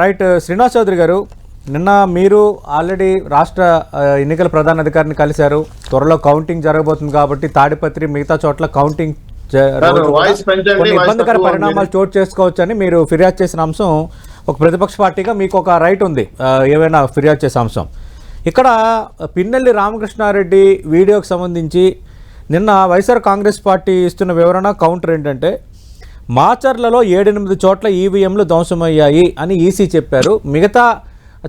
Right Srinivas Chowdary గారు నిన్న మీరు ఆల్రెడీ రాష్ట్ర ఎన్నికల ప్రధాన అధికారిని కలిశారు. త్వరలో కౌంటింగ్ జరగబోతుంది కాబట్టి తాడిపత్రి మిగతా చోట్ల కౌంటింగ్ ఇబ్బందికర పరిణామాలు చోటు చేసుకోవచ్చని మీరు ఫిర్యాదు చేసిన అంశం ఒక ప్రతిపక్ష పార్టీగా మీకు ఒక రైట్ ఉంది. ఏవైనా ఫిర్యాదు చేసే అంశం. ఇక్కడ పిన్నెల్లి రామకృష్ణారెడ్డి వీడియోకి సంబంధించి నిన్న వైఎస్ఆర్ కాంగ్రెస్ పార్టీ ఇస్తున్న వివరణ కౌంటర్ ఏంటంటే మాచర్లలో ఏడెనిమిది చోట్ల ఈవీఎంలు ధ్వంసమయ్యాయి అని ఈసీ చెప్పారు. మిగతా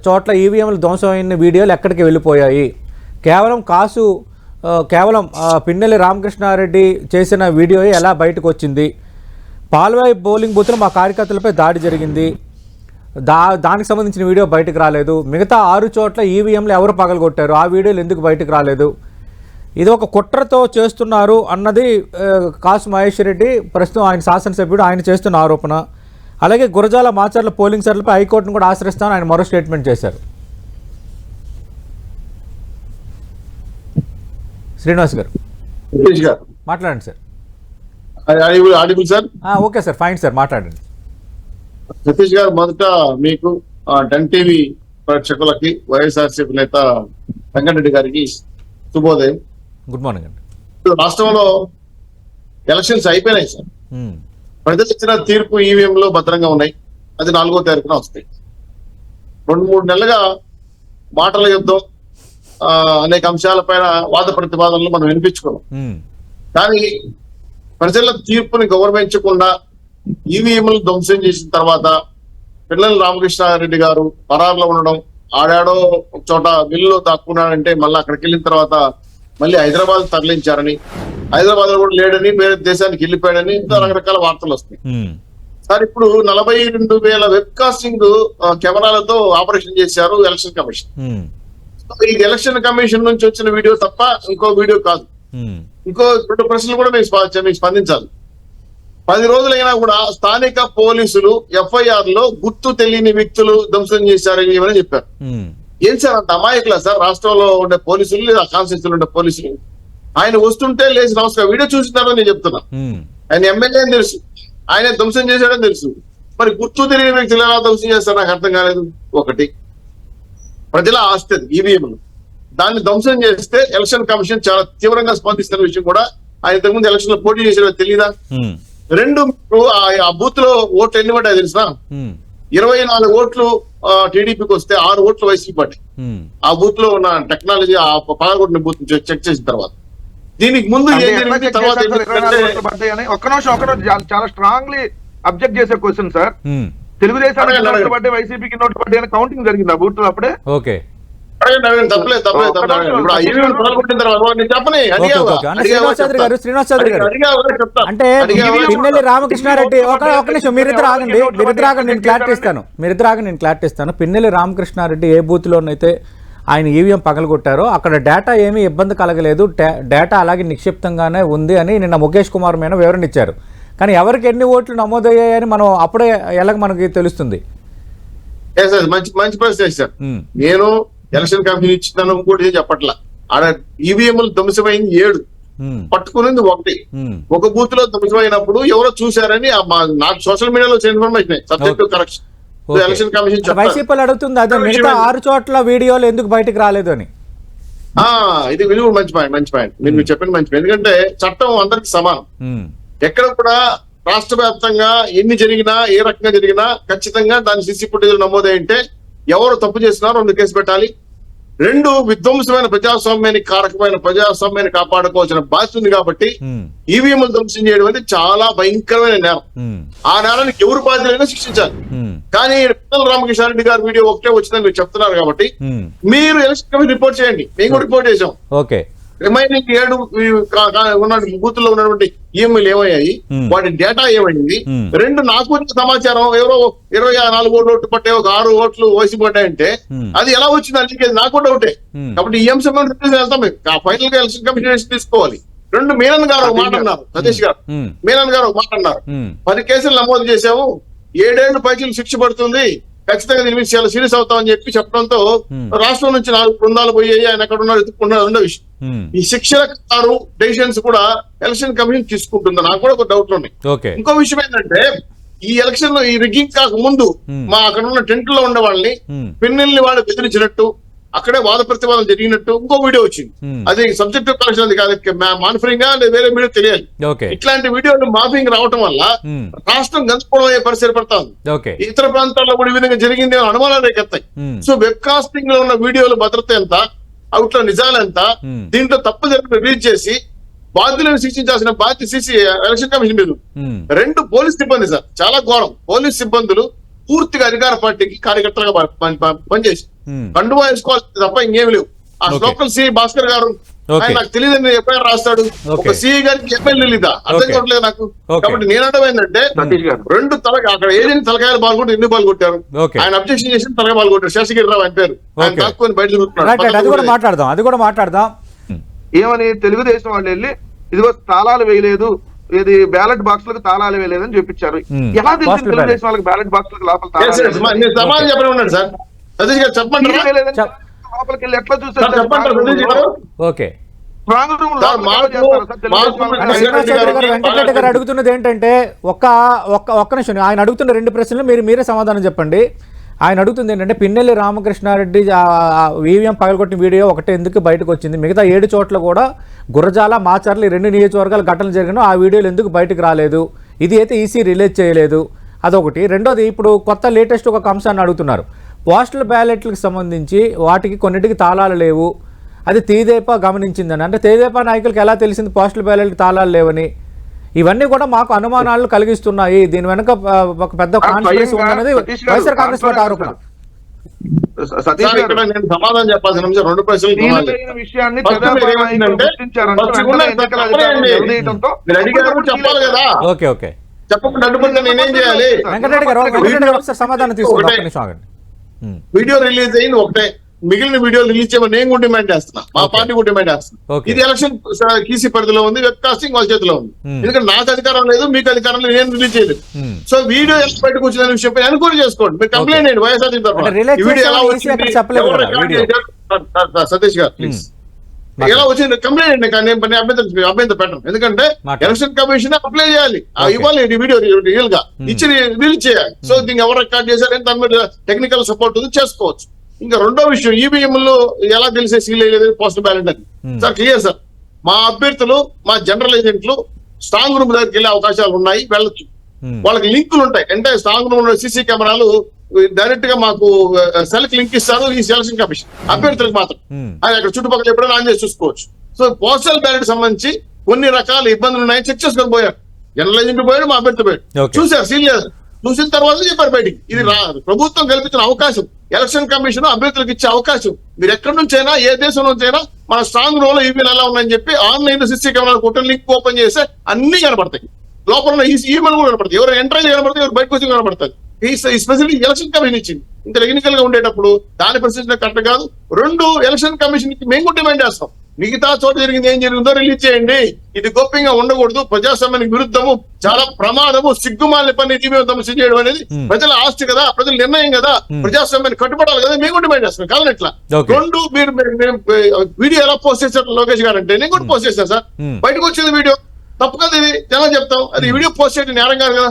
చోట్ల ఈవీఎంలు ధ్వంసమైన వీడియోలు ఎక్కడికి వెళ్ళిపోయాయి? కేవలం కాసు కేవలం పిన్నెల్లి రామకృష్ణారెడ్డి చేసిన వీడియో ఎలా బయటకు వచ్చింది పాల్వాయి బౌలింగ్ బూత్లో మా కార్యకర్తలపై దాడి జరిగింది. దా దానికి సంబంధించిన వీడియో బయటకు రాలేదు. మిగతా ఆరు చోట్ల ఈవీఎంలు ఎవరు పగలగొట్టారు? ఆ వీడియోలు ఎందుకు బయటకు రాలేదు? ఇది ఒక కుట్రతో చేస్తున్నారు అన్నది కాసు మహేష్ రెడ్డి ప్రస్తుతం ఆయన శాసనసభ్యుడు ఆయన చేస్తున్న ఆరోపణ. అలాగే గురజాల మాచర్ల పోలింగ్ సెర్లపై హైకోర్టును కూడా ఆశ్రయిస్తామని ఆయన మరో స్టేట్మెంట్ చేశారు. శ్రీనివాస్ గారు. మాట్లాడండి sir. Okay sir fine sir మాట్లాడండి. సతీష్ గారు మొదట మీకు డన్ టీవీ ప్రేక్షకులకి వైఎస్ఆర్సీపీ నేత వెంకటరెడ్డి గారికి శుభోదయం. గుడ్ మార్నింగ్ అండి. ఇప్పుడు రాష్ట్రంలో ఎలక్షన్స్ అయిపోయినాయి సార్. ప్రజలు ఇచ్చిన తీర్పు ఈవీఎం లో భద్రంగా ఉన్నాయి. అది నాలుగో తారీఖున వస్తాయి. రెండు మూడు నెలలుగా మాటల యుద్ధం అనేక అంశాలపైన వాద ప్రతిపాదనలు మనం వినిపించుకున్నాం. కానీ ప్రజల తీర్పుని గౌరవించకుండా ఈవీఎంలు ధ్వంసం చేసిన తర్వాత పిల్లల రామకృష్ణారెడ్డి గారు పరారులో ఉండడం ఆడాడో ఒక చోట బిల్లులో దాక్కున్నాడంటే మళ్ళీ అక్కడికి వెళ్ళిన తర్వాత మళ్ళీ హైదరాబాద్ తరలించారని హైదరాబాద్లో కూడా లేడని వేరే దేశానికి వెళ్ళిపోయాడని ఇంకా రకరకాల వార్తలు వస్తాయి సార్ ఇప్పుడు నలభై రెండు వేల వెబ్ కాస్టింగ్ కెమెరాలతో ఆపరేషన్ చేశారు ఎలక్షన్ కమిషన్. ఈ ఎలక్షన్ కమిషన్ నుంచి వచ్చిన వీడియో తప్ప ఇంకో వీడియో కాదు. ఇంకో రెండు ప్రశ్నలు కూడా మీకు మీకు స్పందించాలి. పది రోజులైనా కూడా స్థానిక పోలీసులు ఎఫ్ఐఆర్లో గుర్తు తెలియని వ్యక్తులు ధ్వంసం చేశారని చెప్పారు. ఏం సార్ అంత అమాయకులా సార్? రాష్ట్రంలో ఉండే పోలీసులు లేదా కాన్స్టిట్యూన్సీలో ఉండే పోలీసులు? ఆయన వస్తుంటే లేచి నమస్కారం. వీడియో చూస్తున్నారని నేను చెప్తున్నా. ఆయన ఎమ్మెల్యే అని తెలుసు. ఆయన ధ్వంసం చేశాడని తెలుసు. మరి గుర్తు తెలియని వ్యక్తులు ఎలా ధ్వంసం చేస్తారు నాకు అర్థం కాలేదు. ఒకటి ప్రజల ఆస్తి ఈవీఎంలు దాన్ని ధ్వంసం చేస్తే ఎలక్షన్ కమిషన్ చాలా తీవ్రంగా స్పందిస్తున్న విషయం కూడా ఆయన ఇంతకుముందు ఎలక్షన్లో పోటీ చేసేదో తెలియదా రెండు ఆ- బూత్లో ఓట్లు ఎన్ని పడ్డాయి తెలుసా? ఇరవై నాలుగు ఓట్లు టీడీపీకి వస్తే ఆరు ఓట్లు వైసీపీ పడ్డాయి. ఉమ్. ఆ బూత్లో ఉన్న టెక్నాలజీ ఆ పదకొండు బూత్ చెక్ చేసిన తర్వాత. దీనికి ముందు పడ్డాయని? ఒక్క నిమిషం ఒక్క చాలా- స్ట్రాంగ్లీ అబ్జెక్ట్ చేసే క్వశ్చన్ సార్ తెలుగుదేశానికి నోట్లు. పడ్డాయి వైసీపీకి నోట్లు పడ్డాయి అని కౌంటింగ్ జరిగింది ఆ బూత్లో అప్పుడే. ఓకే. తప్పలేదు తప్పలేదు ఇప్పుడు ఈవీఎం తర్వాత నేను చెప్పని. అంటే అడిగావా? శ్రీనివాస్ చౌదరి గారు, చెప్తా. శ్రీనివాస్ చౌదరి గారు. అడిగావా చెప్తా. అంటే అడిగావా? పిన్నెల్లి. రామకృష్ణారెడ్డి ఒక ఒక నిమిషం మీరిద్దరు ఆగండి మీరిద్దరు ఆగండి నేను క్లారిటీ ఇస్తాను. మీరిద్దరు ఆగండి నేను క్లారిటీ ఇస్తాను. పిన్నెల్లి రామకృష్ణారెడ్డి ఏ బూత్లోనైతే ఆయన ఈవీఎం పగలగొట్టారో అక్కడ డేటా ఏమీ ఇబ్బంది కలగలేదు. డేటా అలాగే నిక్షిప్తంగానే ఉంది అని నిన్న ముఖేష్ కుమార్ మీద వివరణ ఇచ్చారు. కానీ ఎవరికి ఎన్ని ఓట్లు నమోదయ్యాయని మనం అప్పుడే ఎలాగ మనకి తెలుస్తుంది? మంచి మంచి ప్రశ్న నేను ఎలక్షన్ కమిషన్ ఇచ్చినాను ఇంకోటి చెప్పట్లా. ఆడ ఈవీఎంలు ధ్వంసమైంది ఏడు. పట్టుకునింది ఒకటి. ఒక బూత్లో ధ్వంసమైనప్పుడు ఎవరో చూశారని నాకు సోషల్ మీడియాలో వచ్చిన information. Subject correction. Election commission వైసీపీలు అడుగుతుంది అదే మిగతా ఆరు చోట్ల వీడియోలు ఎందుకు బయటకు రాలేదు అని. ఆ ఇది ఇది కూడా మంచి పాయింట్ మంచి పాయింట్. మీరు మీరు చెప్పిన మంచి పాయింట్. ఎందుకంటే చట్టం అందరికి సమానం. ఎక్కడ కూడా రాష్ట్ర వ్యాప్తంగా ఎన్ని జరిగినా ఏ రకంగా జరిగినా ఖచ్చితంగా దాని సిసి ఫుటేజ్ నమోదై ఉంటే ఎవరు తప్పు చేస్తున్నారో రెండు కేసు పెట్టాలి. రెండు విధ్వంసమైన ప్రజాస్వామ్యానికి కారకమైన ప్రజాస్వామ్యాన్ని కాపాడుకోవాల్సిన బాధ్యత ఉంది కాబట్టి ఈవీఎంలు ధ్వంసం చేయడం అనేది చాలా భయంకరమైన నేరం. ఆ నేరానికి ఎవరు బాధ్యులైనా శిక్షించాలి. కానీ పిల్లల రామకృష్ణారెడ్డి గారి వీడియో ఒకటే వచ్చిందని మీరు చెప్తున్నారు కాబట్టి మీరు ఎలక్షన్ కమిషన్ రిపోర్ట్ చేయండి. మేము కూడా రిపోర్ట్ చేసాం ఓకే. రిమైనింగ్ ఏడు ఈ కా- కా- ఉన్న బూత్లో ఉన్నటువంటి ఈఎంఐలు ఏమయ్యాయి. వాటి డేటా ఏమైంది. రెండు నాకు వచ్చిన సమాచారం ఎవరో ఇరవై నాలుగు ఓట్లు ఓట్లు పట్టే ఒక ఆరు ఓట్లు పడ్డాయంటే Hmm. అది ఎలా వచ్చింది? అందుకే నాకు డౌటే. కాబట్టి ఈ అంశం వెళ్తాం ఫైనల్గా ఎలక్షన్ కమిషన్ తీసుకోవాలి. రెండు మీనన్ గారు ఒక మాట అన్నారు. సతీష్ గారు. మీనన్ గారు ఒక మాట అన్నారు. పది కేసులు నమోదు చేశాము. ఏడేళ్ళు పైకి శిక్ష పడుతుంది. ఖచ్చితంగా దీని మీద చాలా సీరియస్ అవుతామని చెప్పి చెప్పడంతో. రాష్ట్రం నుంచి నాలుగు బృందాలు పోయాయి ఆయన ఎక్కడ ఉన్నారు ఎత్తుకున్నారు రెండో విషయం ఈ శిక్షణ డెసిషన్స్ కూడా ఎలక్షన్ కమిషన్ తీసుకుంటుంది నాకు కూడా ఒక డౌట్లు ఉన్నాయి ఇంకో విషయం ఏంటంటే ఈ ఎలక్షన్లో ఈ రిగ్గింగ్ కాక ముందు. మా అక్కడ ఉన్న టెంట్లో ఉండే వాళ్ళని. పిన్నెల్ని వాళ్ళు బెదిరించినట్టు అక్కడే వాద ప్రతివాదం జరిగినట్టు ఇంకో వీడియో వచ్చింది. Hmm. అది సబ్జెక్టివ్ కలెక్షన్ అది కాదు. మానిఫరింగ్ వేరే వీడియో తెలియాలి. ఇట్లాంటి వీడియోలు మాఫింగ్ రావటం వల్ల Hmm. రాష్ట్రం గంచుకోవడం అయ్యే పరిస్థితి పడతా ఉంది ఇతర ప్రాంతాల్లో కూడా ఈ విధంగా జరిగింది అనే అనుమానాలు రేకెత్తాయి. Hmm. సో వెబ్ కాస్టింగ్లో ఉన్న వీడియోల భద్రత ఎంత అవుట్లో నిజాలు ఎంత Hmm. దీంట్లో తప్పు జరిగిన రిలీజ్ చేసి బాధ్యులను శిక్షించాల్సిన బాధ్యత సిసి ఎలక్షన్ కమిషన్ మీద రెండు పోలీస్ సిబ్బంది సార్. చాలా ఘోరం. పోలీస్ సిబ్బందులు పూర్తిగా అధికార పార్టీకి కార్యకర్తలుగా పనిచేసి కండువా వేసుకోవాల్సింది తప్ప ఇంకేమి లేవు. ఆ. లోకల్ సిఐ భాస్కర్ గారు. ఆయన నాకు తెలియదని ఎఫ్ఐఆర్ రాస్తాడు. ఒక. సిఐ గారికి ఎమ్మెల్యే తెలీదా అర్థం. కావట్లేదు నాకు. కాబట్టి నేను ఏంటంటే సతీష్ గారు. రెండు తల అక్కడ ఏజెంట్ తలకాయలు పాల్గొంటే ఎన్ని పాలు కొట్టారు Okay. ఆయన అబ్జెక్షన్ చేసి తలకాయ పాలు కొట్టారు శేషగిరిరావు ఆయన పేరు. ఆయన. దాక్కుని బయట అది కూడా మాట్లాడదాం. అది కూడా మాట్లాడదాం. ఏమని తెలుగుదేశం వాళ్ళు వెళ్ళి ఇదిగో తాళాలు వేయలేదు ఇది బ్యాలెట్ బాక్స్లకు తాళాలు వేయలేదని చూపించారు. ఎలా తెలిసింది. తెలుగుదేశం వాళ్ళకి బ్యాలెట్ బాక్స్లకు లోపల తాళాలు yes. వేయలేదని? మా- నేను సమాధానం చెప్పని ఉన్నాడు సార్ సతీష్ గారు చెప్పంటారా తీరు వేయలేదని చెప్. లోపలికి వెళ్ళి ఎట్లా చూసారు ఓకే వెంకటరెడ్డి గారు అడుగుతున్నది ఏంటంటే ఒక్క ఒక్క ఒక్క నిమిషం ఆయన అడుగుతున్న రెండు ప్రశ్నలు మీరు మీరే సమాధానం చెప్పండి ఆయన అడుగుతుంది ఏంటంటే పిన్నెల్లి రామకృష్ణారెడ్డి ఈవీఎం పగలగొట్టిన వీడియో ఒకటే ఎందుకు బయటకు వచ్చింది? మిగతా ఏడు చోట్ల కూడా గురజాల మాచర్లు రెండు నియోజకవర్గాల ఘటనలు జరిగిన ఆ వీడియోలు ఎందుకు బయటకు రాలేదు? ఇది అయితే ఈసీ రిలీజ్ చేయలేదు. అదొకటి. రెండోది ఇప్పుడు కొత్త లేటెస్ట్ ఒక అంశాన్ని అడుగుతున్నారు. పోస్టల్ బ్యాలెట్లకు సంబంధించి వాటికి కొన్నిటికి తాళాలు లేవు. అది తేదేపా గమనించిందని. అంటే తేదేపా నాయకులకు ఎలా తెలిసింది పోస్టల్ బ్యాలెట్కి తాళాలు లేవని? ఇవన్నీ కూడా మాకు అనుమానాలు కలిగిస్తున్నాయి. దీని వెనుక ఒక పెద్ద కాన్స్పిరసీ ఉందన్నది వైఎస్ఆర్ కాంగ్రెస్ పార్టీ ఆరోపణ. సతీష్ సార్ ఇక్కడ గారు. నేను సమాధానం చెప్పాల్సిన అంశం రెండు ప్రశ్నలు విషయాన్ని చెప్పాలి కదా. Okay okay. చెప్పకుండా అడ్డుపడితే నేనేం చేయాలి? సమాధానం వీడియో రిలీజ్ అయింది ఒకటే. మిగిలిన వీడియో రిలీజ్ చేయమని నేను కూడా డిమాండ్ చేస్తున్నా. మా. పార్టీ కూడా డిమాండ్ చేస్తున్నా. ఇది ఎలక్షన్ కీసీ పరిధిలో ఉంది వెబ్ కాస్టింగ్ వాళ్ళ చేతిలో ఉంది. Hmm. ఎందుకంటే నాకు అధికారం లేదు మీకు అధికారం లేదు నేను రిలీజ్ చేయలేదు. సో వీడియో ఎలా బయటకు వచ్చిన విషయం ఎన్క్వైరీ చేసుకోండి. మీరు కంప్లైంట్ చేయండి వైఎస్ఆర్ తరఫున. వీడియో ఎలా చేసేవాళ్ళు వచ్చింది సతీష్ గారు ప్లీజ్. ఎలా వచ్చింది? కంప్లైంట్ అండి కానీ నేను అభ్యంతరం అభ్యంతరం పెట్టను. ఎందుకంటే. ఎలక్షన్ కమిషన్ అప్లై చేయాలి. ఇవ్వాలి ఈ వీడియో రియల్గా ఇచ్చి రిలీజ్ చేయాలి. సో దీనికి ఎవరు రికార్డ్ చేశారని దాని మీద టెక్నికల్ సపోర్ట్ ఉంది చేసుకోవచ్చు. ఇంకా రెండో విషయం ఈవీఎం లో ఎలా తెలిసే సీల్ అయ్యలేదు పోస్ట్ బ్యాలెట్ అని Hmm. Sir clear sir. మా అభ్యర్థులు మా జనరల్ ఏజెంట్లు స్ట్రాంగ్ రూమ్ దగ్గరికి వెళ్ళే అవకాశాలు ఉన్నాయి వెళ్ళొచ్చు. ఉమ్, వాళ్ళకి లింకులు ఉంటాయి. అంటే స్ట్రాంగ్ రూమ్లో సీసీ కెమెరాలు డైరెక్ట్గా మాకు సెల్క్ లింక్ ఇస్తారు ఈ సెలక్షన్ కమిషన్. అభ్యర్థులకు మాత్రం. అది అక్కడ చుట్టుపక్కల ఎప్పుడైనా ఆన్ చేసి చూసుకోవచ్చు. సో పోస్టల్ బ్యాలెట్ సంబంధించి కొన్ని రకాల ఇబ్బందులు ఉన్నాయి. చెక్ చేసుకొని పోయారు. జనరల్ ఏజెంట్ పోయాడు మా అభ్యర్థి పోయాడు. చూశారు సీనియర్ చూసిన తర్వాత చెప్పారు బయటికి. ఇది ప్రభుత్వం కల్పించిన అవకాశం. ఎలక్షన్ కమిషన్ అభ్యర్థులకు ఇచ్చే అవకాశం. మీరు ఎక్కడి నుంచైనా ఏ దేశం నుంచైనా మన స్ట్రాంగ్ రోల్ ఈవీలు ఎలా ఉన్నాయని చెప్పి ఆన్లైన్ సిసి కెమెరా కొట్టిన లింక్ ఓపెన్ చేస్తే అన్ని కనపడతాయి. లోపల ఈ ఈమెయిల్ కూడా కనపడతాయి. ఎవరు ఎంటర్ అయ్యి కనపడతాయి ఎవరు బయటకు వచ్చి కనపడతాయి స్పెసిఫిక్ ఎలక్షన్ కమిషన్ ఇచ్చింది ఇంత టెక్నికల్గా ఉండేటప్పుడు దాని పరిస్థితి కరెక్ట్ కాదు రెండు ఎలక్షన్ కమిషన్కి మేము కూడా డిమాండ్ చేస్తాం మిగతా చోట జరిగింది ఏం జరిగిందో రిలీజ్ చేయండి ఇది గోప్యంగా ఉండకూడదు ప్రజాస్వామ్యానికి విరుద్ధము చాలా ప్రమాదము సిగ్గుమాలిన పని ధ్వంసం చేయడం అనేది Hmm. ప్రజల ఆస్తి కదా ప్రజల నిర్ణయం కదా Hmm. ప్రజాస్వామ్యానికి కట్టుబడాలి కదా మేము కూడా డిమాండ్ చేస్తాం కాదని ఎట్లా. రెండు మీరు వీడియో ఎలా పోస్ట్ చేశారు లోకేష్ గారు అంటే నేను కూడా పోస్ట్ చేశాను సార్ Hmm. బయటకు వచ్చింది వీడియో తప్పు కదా ఇది? ఎలా చెప్తాం అది వీడియో పోస్ట్ చేయడం నేరం కాదు కదా.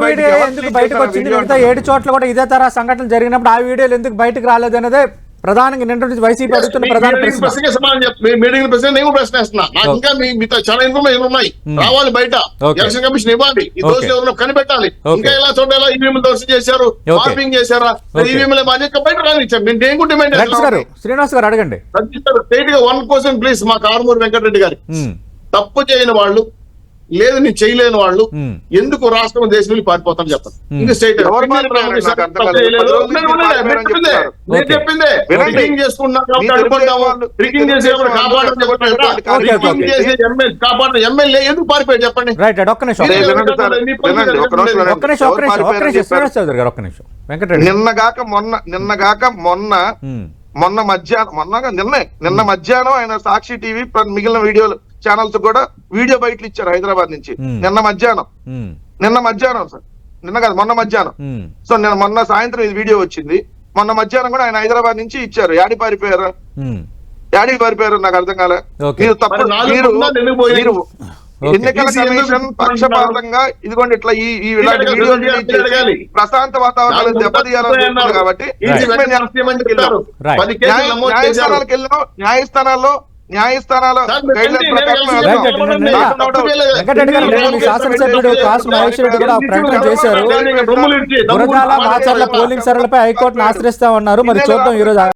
బయటికి ఎవరు వచ్చింది? మిగతా ఏడు చోట్ల కూడా ఇదే తరహా సంఘటనలు జరిగినప్పుడు ఆ వీడియోలు ఎందుకు బయటకు రాలేదనేదే ప్రధానంగా నిన్న నుంచి వైసీపీ అడుగుతున్న ప్రధాన ప్రశ్న. ప్రశ్నకే సమాధానం చెప్ మీ మీటింగ్ ప్రశ్న నేను ప్రశ్న వేస్తున్నా. నాకు Okay. ఇంకా మీతో చాలా ఇన్ఫర్మేషన్ ఉన్నాయి. రావాలి బయట. ఎలక్షన్ కమిషన్ ఇవ్వాలి. ఈ. దోషులు ఎవరినో కనిపెట్టాలి. ఇంకా ఎలా చోట ఎలా ఈవీఎం దోషం చేశారు. మార్పింగ్ చేశారా. ఈవీఎం బాధ్యత బయట రానిచ్చాం నేను నేను డిమాండ్ శ్రీనివాస్ గారు అడగండి. స్ట్రైట్గా వన్ క్వశ్చన్ ప్లీజ్ మా కారుమూరి వెంకటరెడ్డి గారి. తప్పు చేయని వాళ్ళు లేదు నేను చేయలేని వాళ్ళు ఎందుకు రాష్ట్రం దేశం వెళ్ళి పారిపోతాం చెప్పండి. ఇంకా స్టేట్. చెప్పిందే చేసే కాపాడని చెప్పండి. చేసే కాపాడని ఎమ్మెల్యే ఎందుకు పారిపోయాడు నిన్నగాక మొన్న నిన్నగాక మొన్న మొన్న మధ్యాహ్నం మొన్నగా నిన్నే నిన్న మధ్యాహ్నం ఆయన సాక్షి టీవీ మిగిలిన వీడియోలు ఛానల్స్ కూడా వీడియో బయటలు ఇచ్చారు హైదరాబాద్ నుంచి. నిన్న మధ్యాహ్నం. నిన్న మధ్యాహ్నం సార్. నిన్న కాదు మొన్న మధ్యాహ్నం. సో నేను మొన్న సాయంత్రం ఇది వీడియో వచ్చింది. మొన్న మధ్యాహ్నం కూడా ఆయన హైదరాబాద్ నుంచి ఇచ్చారు. యాడి పారిపోయారు? యాడి పారిపోయారు నాకు అర్థం కాలే? మీరు తప్పు ఎన్నికల కమిషన్ పక్షపాతంగా ఇదిగోండి ఇట్లా ఈ ఇలాంటి ప్రశాంత వాతావరణాలు దెబ్బతీయాలనుకుంటున్నారు కాబట్టి న్యాయస్థానాలకు వెళ్ళిన. న్యాయస్థానాల్లో న్యాయస్థానాలు కూడా చేశారు పోలింగ్ సరళిపై హైకోర్టును ఆశ్రయిస్తా ఉన్నారు మరి చూద్దాం ఈ రోజు